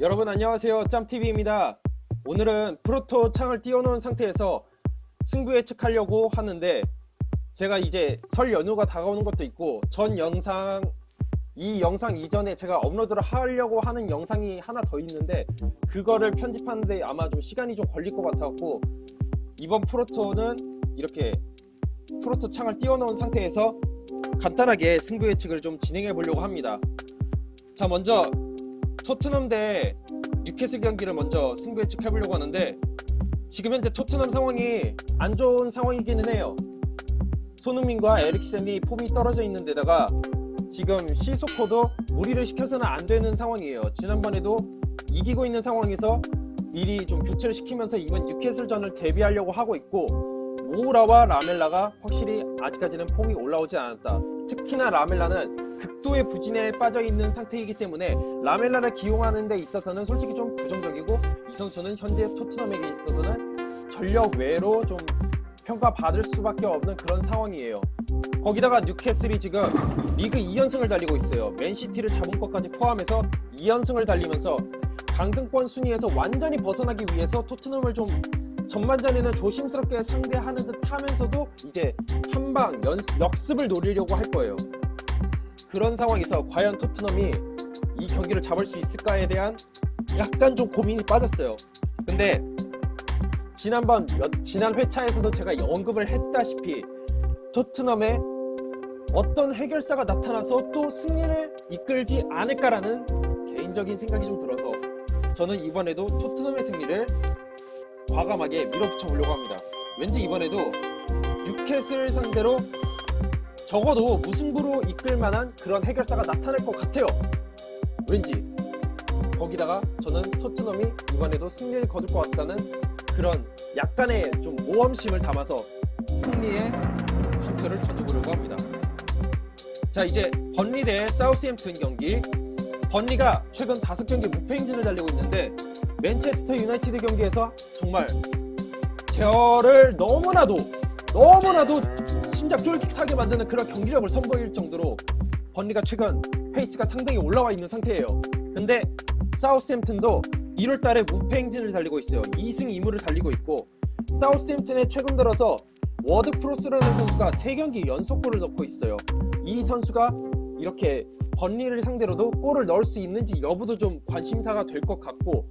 여러분 안녕하세요. 짬TV입니다. 오늘은 프로토 창을 띄워놓은 상태에서 승부 예측하려고 하는데 제가 이제 설 연휴가 다가오는 것도 있고 전 영상 이 영상 이전에 제가 업로드를 하려고 하는 영상이 하나 더 있는데 그거를 편집하는데 아마 좀 시간이 좀 걸릴 것 같아갖고 이번 프로토는 이렇게 프로토 창을 띄워놓은 상태에서 간단하게 승부 예측을 좀 진행해 보려고 합니다. 자 먼저 토트넘 대 뉴캐슬 경기를 먼저 승부 예측해 보려고 하는데 지금 현재 토트넘 상황이 안 좋은 상황이기는 해요. 손흥민과 에릭센이 폼이 떨어져 있는 데다가 지금 시소코도 무리를 시켜서는 안 되는 상황이에요. 지난번에도 이기고 있는 상황에서 미리 좀 교체를 시키면서 이번 뉴캐슬전을 대비하려고 하고 있고 모우라와 라멜라가 확실히 아직까지는 폼이 올라오지 않았다. 특히나 라멜라는 극도의 부진에 빠져 있는 상태이기 때문에 라멜라를 기용하는 데 있어서는 솔직히 좀 부정적이고 이 선수는 현재 토트넘에게 있어서는 전력 외로 좀 평가받을 수밖에 없는 그런 상황이에요. 거기다가 뉴캐슬이 지금 리그 2연승을 달리고 있어요. 맨시티를 잡은 것까지 포함해서 2연승을 달리면서 강등권 순위에서 완전히 벗어나기 위해서 토트넘을 좀 전반전에는 조심스럽게 상대하는 듯 하면서도 이제 한방 역습을 노리려고 할 거예요. 그런 상황에서 과연 토트넘이 이 경기를 잡을 수 있을까에 대한 약간 좀 고민이 빠졌어요. 근데 지난번 여- 지난 회차에서도 제가 언급을 했다시피 토트넘에 어떤 해결사가 나타나서 또 승리를 이끌지 않을까라는 개인적인 생각이 좀 들어서 저는 이번에도 토트넘의 승리를 과감하게 밀어붙여 보려고 합니다. 왠지 이번에도 뉴캐슬 상대로 적어도 무승부로 이끌 만한 그런 해결사가 나타날 것 같아요. 왠지. 거기다가 저는 토트넘이 이번에도 승리를 거둘 것 같다는 그런 약간의 좀 모험심을 담아서 승리에 한 표를 던져보려고 합니다. 자 이제 번리 대 사우스햄튼 경기. 번리가 최근 다섯 경기 무패 행진을 달리고 있는데 맨체스터 유나이티드 경기에서 정말 제어를 너무나도 너무나도 심장 쫄깃하게 만드는 그런 경기력을 선보일 정도로 번리가 최근 페이스가 상당히 올라와 있는 상태예요. 근데 사우스햄튼도 1월 달에 무패 행진을 달리고 있어요. 2승 2무를 달리고 있고 사우스햄튼에 최근 들어서 워드 프로스라는 선수가 3경기 연속골을 넣고 있어요. 이 선수가 이렇게 번리를 상대로도 골을 넣을 수 있는지 여부도 좀 관심사가 될 것 같고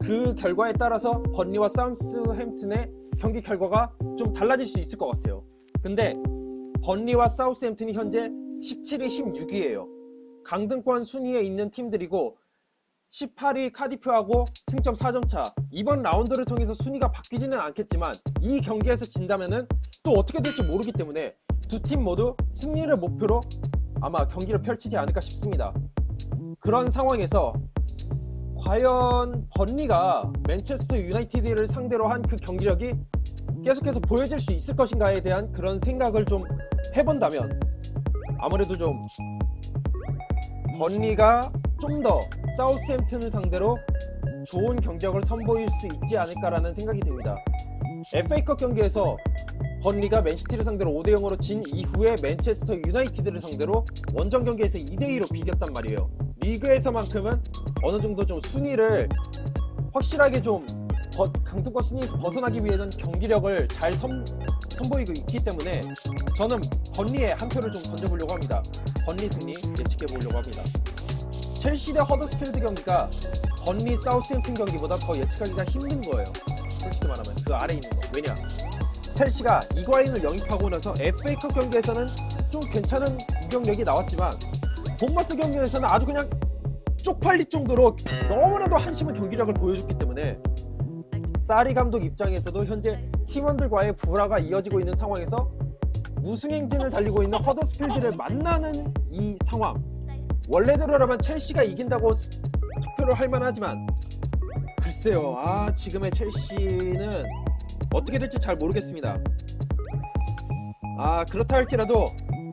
그 결과에 따라서 번리와 사우스햄튼의 경기 결과가 좀 달라질 수 있을 것 같아요. 근데 번리와 사우스햄튼이 현재 17위, 16위예요. 강등권 순위에 있는 팀들이고 18위 카디프하고 승점 4점 차. 이번 라운드를 통해서 순위가 바뀌지는 않겠지만 이 경기에서 진다면은 또 어떻게 될지 모르기 때문에 두 팀 모두 승리를 목표로 아마 경기를 펼치지 않을까 싶습니다. 그런 상황에서 과연 번리가 맨체스터 유나이티드를 상대로 한 그 경기력이 계속해서 보여질 수 있을 것인가에 대한 그런 생각을 좀 해본다면 아무래도 좀 번리가 좀 더 사우스햄튼을 상대로 좋은 경적을 선보일 수 있지 않을까라는 생각이 듭니다. FA컵 경기에서 번리가 맨시티를 상대로 5대 0으로 진 이후에 맨체스터 유나이티드를 상대로 원정 경기에서 2대 2로 비겼단 말이에요. 리그에서만큼은 어느 정도 좀 순위를 확실하게 좀 버- 강등권 순위에서 벗어나기 위해서는 경기력을 잘 선, 선보이고 있기 때문에 저는 번리에 한 표를 좀 던져보려고 합니다. 번리 승리 예측해 보려고 합니다. 첼시 대 허더스필드 경기가 번리 사우스햄튼 경기보다 더 예측하기가 힘든 거예요. 솔직히 말하면 그 아래 있는 거. 왜냐? 첼시가 이과인을 영입하고 나서 FA컵 경기에서는 좀 괜찮은 공격력이 나왔지만 본머스 경기에서는 아주 그냥 쪽팔릴 정도로 너무나도 한심한 경기력을 보여줬기 때문에 사리 감독 입장에서도 현재 팀원들과의 불화가 이어지고 있는 상황에서 우승 행진을 달리고 있는 허더스필드를 만나는 이 상황. 원래대로라면 첼시가 이긴다고 스- 투표를 할 만하지만 글쎄요 아 지금의 첼시는 어떻게 될지 잘 모르겠습니다. 아 그렇다 할지라도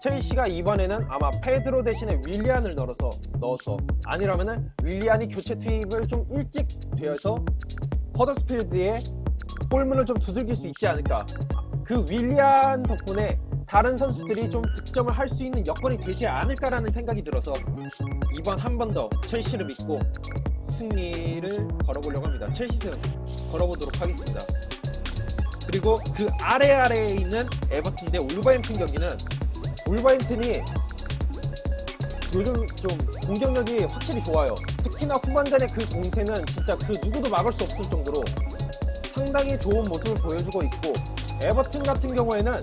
첼시가 이번에는 아마 페드로 대신에 윌리안을 넣어서 넣어서 아니라면은 윌리안이 교체 투입을 좀 일찍 되어서 허더스필드의 골문을 좀 두들길 수 있지 않을까 그 윌리안 덕분에 다른 선수들이 좀 득점을 할 수 있는 여건이 되지 않을까라는 생각이 들어서 이번 한 번 더 첼시를 믿고 승리를 걸어보려고 합니다. 첼시승 걸어보도록 하겠습니다. 그리고 그 아래 아래에 있는 에버튼 대 울버햄튼 경기는 울버햄튼이 요즘 좀 공격력이 확실히 좋아요. 특히나 후반전의 그 공세는 진짜 그 누구도 막을 수 없을 정도로 상당히 좋은 모습을 보여주고 있고 에버튼 같은 경우에는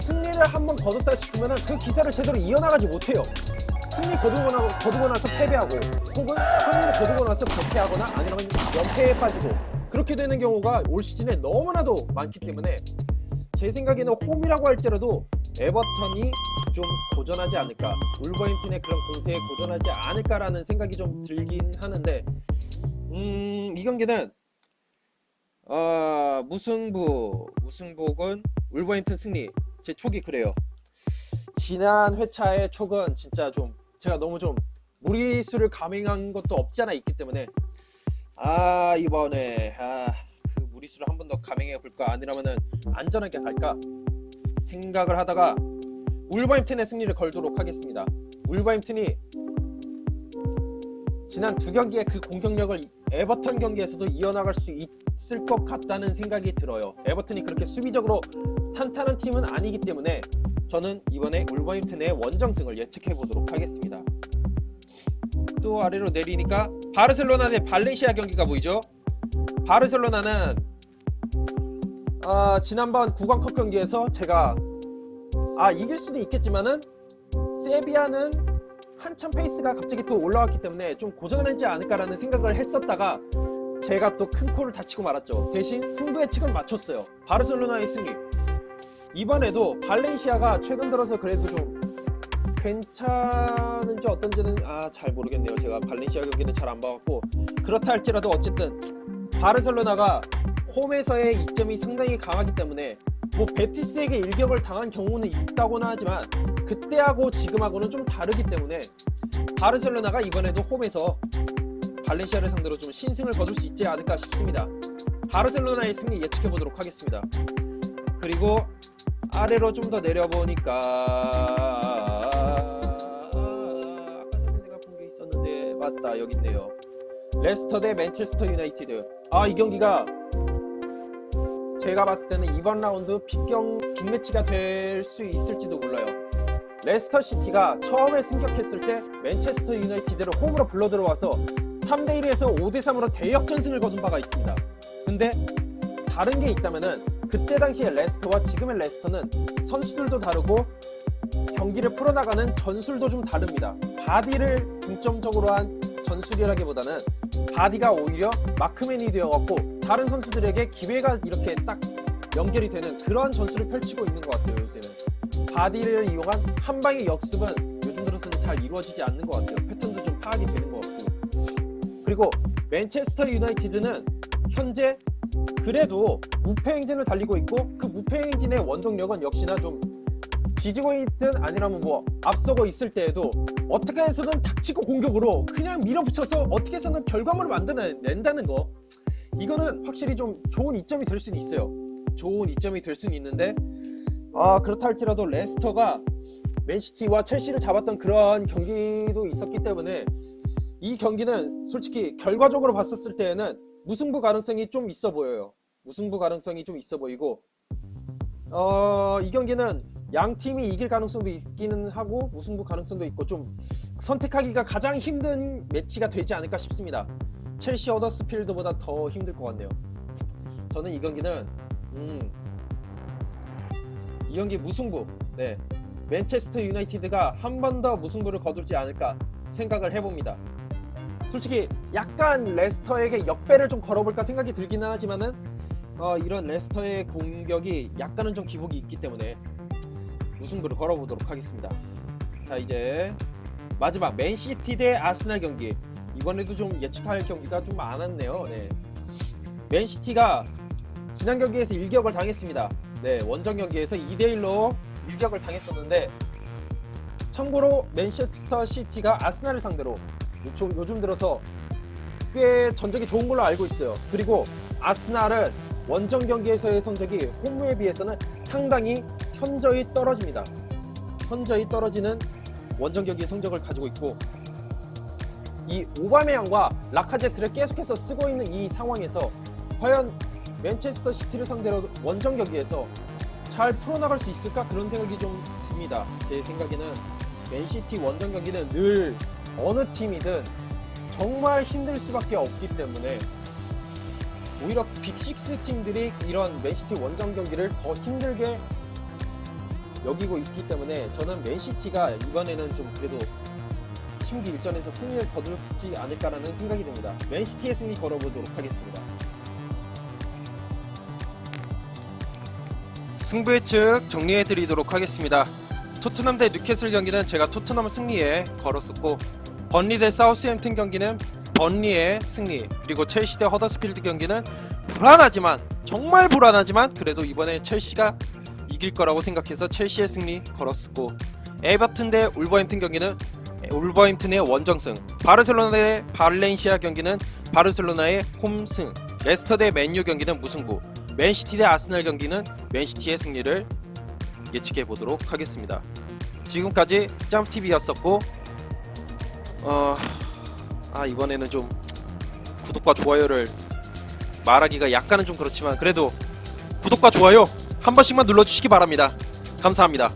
승리를 한번 거뒀다 싶으면 그 기세를 제대로 이어나가지 못해요. 승리 거두고, 나, 거두고 나서 패배하고 혹은 승리를 거두고 나서 부패하거나 아니면 연패에 빠지고 그렇게 되는 경우가 올 시즌에 너무나도 많기 때문에 제 생각에는 홈이라고 할지라도 에버턴이 좀 고전하지 않을까 울버햄튼의 그런 공세에 고전하지 않을까라는 생각이 좀 들긴 하는데 음, 이 경기는 어, 무승부 무승부건 울버햄튼 승리 제 촉이 그래요. 지난 회차의 촉은 진짜 좀 제가 너무 좀 무리수를 감행한 것도 없지 않아 있기 때문에 아 이번에 아그 무리수를 한 번 더 감행해 볼까 아니라면은 안전하게 갈까 생각을 하다가 울버햄튼의 승리를 걸도록 하겠습니다. 울버햄튼이 지난 두 경기의 그 공격력을 에버턴 경기에서도 이어나갈 수 있을 것 같다는 생각이 들어요. 에버튼이 그렇게 수비적으로 탄탄한 팀은 아니기 때문에 저는 이번에 울버햄튼의 원정승을 예측해 보도록 하겠습니다. 또 아래로 내리니까 바르셀로나 대 발렌시아 경기가 보이죠? 바르셀로나는 아, 지난번 구강컵 경기에서 제가 아 이길 수도 있겠지만은 세비야는 한참 페이스가 갑자기 또 올라왔기 때문에 좀 고전하지 않을까라는 생각을 했었다가 제가 또 큰 코를 다치고 말았죠. 대신 승부의 측은 맞췄어요. 바르셀로나의 승리. 이번에도 발렌시아가 최근 들어서 그래도 좀 괜찮은지 어떤지는 아 잘 모르겠네요. 제가 발렌시아 경기는 잘 안 봐갖고 그렇다 할지라도 어쨌든 바르셀로나가 홈에서의 이점이 상당히 강하기 때문에 뭐 베티스에게 일격을 당한 경우는 있다고는 하지만 그때하고 지금하고는 좀 다르기 때문에 바르셀로나가 이번에도 홈에서 발렌시아를 상대로 좀 신승을 거둘 수 있지 않을까 싶습니다. 바르셀로나의 승리 예측해 보도록 하겠습니다. 그리고 아래로 좀 더 내려보니까 아까 전에 내가 본 게 있었는데 맞다 여기 있네요. 레스터 대 맨체스터 유나이티드. 아 이 경기가 제가 봤을 때는 이번 라운드 빅경 빅매치가 될 수 있을지도 몰라요. 레스터 시티가 처음에 승격했을 때 맨체스터 유나이티드를 홈으로 불러 들어와서 3대 1에서 5대 3으로 대역전승을 거둔 바가 있습니다. 근데 다른 게 있다면은 그때 당시에 레스터와 지금의 레스터는 선수들도 다르고 경기를 풀어나가는 전술도 좀 다릅니다. 바디를 중점적으로 한 전술이라기보다는 바디가 오히려 마크맨이 되어갖고 다른 선수들에게 기회가 이렇게 딱 연결이 되는 그런 전술을 펼치고 있는 것 같아요 요새는. 바디를 이용한 한 방의 역습은 요즘 들어서는 잘 이루어지지 않는 것 같아요. 패턴도 좀 파악이 되는 것 같고. 그리고 맨체스터 유나이티드는 현재 그래도 무패 행진을 달리고 있고 그 무패 행진의 원동력은 역시나 좀 뒤지고 있든 아니라면 뭐 앞서고 있을 때에도 어떻게 해서든 닥치고 공격으로 그냥 밀어붙여서 어떻게 해서든 결과물을 만들어낸다는 거 이거는 확실히 좀 좋은 이점이 될 수는 있어요 좋은 이점이 될 수는 있는데 아 그렇다 할지라도 레스터가 맨시티와 첼시를 잡았던 그런 경기도 있었기 때문에 이 경기는 솔직히 결과적으로 봤었을 때에는 무승부 가능성이 좀 있어 보여요 무승부 가능성이 좀 있어 보이고 어, 이 경기는 양 팀이 이길 가능성도 있기는 하고 무승부 가능성도 있고 좀 선택하기가 가장 힘든 매치가 되지 않을까 싶습니다. 첼시 어더스필드보다 더 힘들 것 같네요. 저는 이 경기는 음, 이 경기 무승부. 네. 맨체스터 유나이티드가 한 번 더 무승부를 거둘지 않을까 생각을 해봅니다. 솔직히 약간 레스터에게 역배를 좀 걸어볼까 생각이 들기는 하지만은 어, 이런 레스터의 공격이 약간은 좀 기복이 있기 때문에 무승부를 걸어보도록 하겠습니다. 자 이제 마지막 맨시티 대 아스날 경기 이번에도 좀 예측할 경기가 좀 많았네요. 네. 맨시티가 지난 경기에서 일격을 당했습니다. 네 원정 경기에서 2대 1로 일격을 당했었는데 참고로 맨체스터 시티가 아스날을 상대로 요즘, 요즘 들어서 꽤 전적이 좋은 걸로 알고 있어요. 그리고 아스날은 원정 경기에서의 성적이 홈에 비해서는 상당히 현저히 떨어집니다. 현저히 떨어지는 원정 경기 성적을 가지고 있고 이 오바메양과 라카제트를 계속해서 쓰고 있는 이 상황에서 과연 맨체스터 시티를 상대로 원정 경기에서 잘 풀어나갈 수 있을까 그런 생각이 좀 듭니다. 제 생각에는 맨시티 원정 경기는 늘 어느 팀이든 정말 힘들 수밖에 없기 때문에 오히려 빅식스 팀들이 이런 맨시티 원정 경기를 더 힘들게 여기고 있기 때문에 저는 맨시티가 이번에는 좀 그래도 신기 일전에서 승리를 거두지 않을까라는 생각이 듭니다. 맨시티의 승리 걸어보도록 하겠습니다. 승부 예측 정리해 드리도록 하겠습니다. 토트넘 대 뉴캐슬 경기는 제가 토트넘 승리에 걸었었고 번리 대 사우스햄튼 경기는 번리의 승리 그리고 첼시 대 허더스필드 경기는 불안하지만 정말 불안하지만 그래도 이번에 첼시가 이길 거라고 생각해서 첼시의 승리 걸었었고 에버튼 대 울버햄튼 경기는 울버햄튼의 원정승 바르셀로나 대 발렌시아 경기는 바르셀로나의 홈승 레스터 대 맨유 경기는 무승부 맨시티 대 아스날 경기는 맨시티의 승리를 예측해 보도록 하겠습니다. 지금까지 짬TV였었고 어... 아 이번에는 좀 구독과 좋아요를 말하기가 약간은 좀 그렇지만 그래도 구독과 좋아요 한 번씩만 눌러주시기 바랍니다. 감사합니다.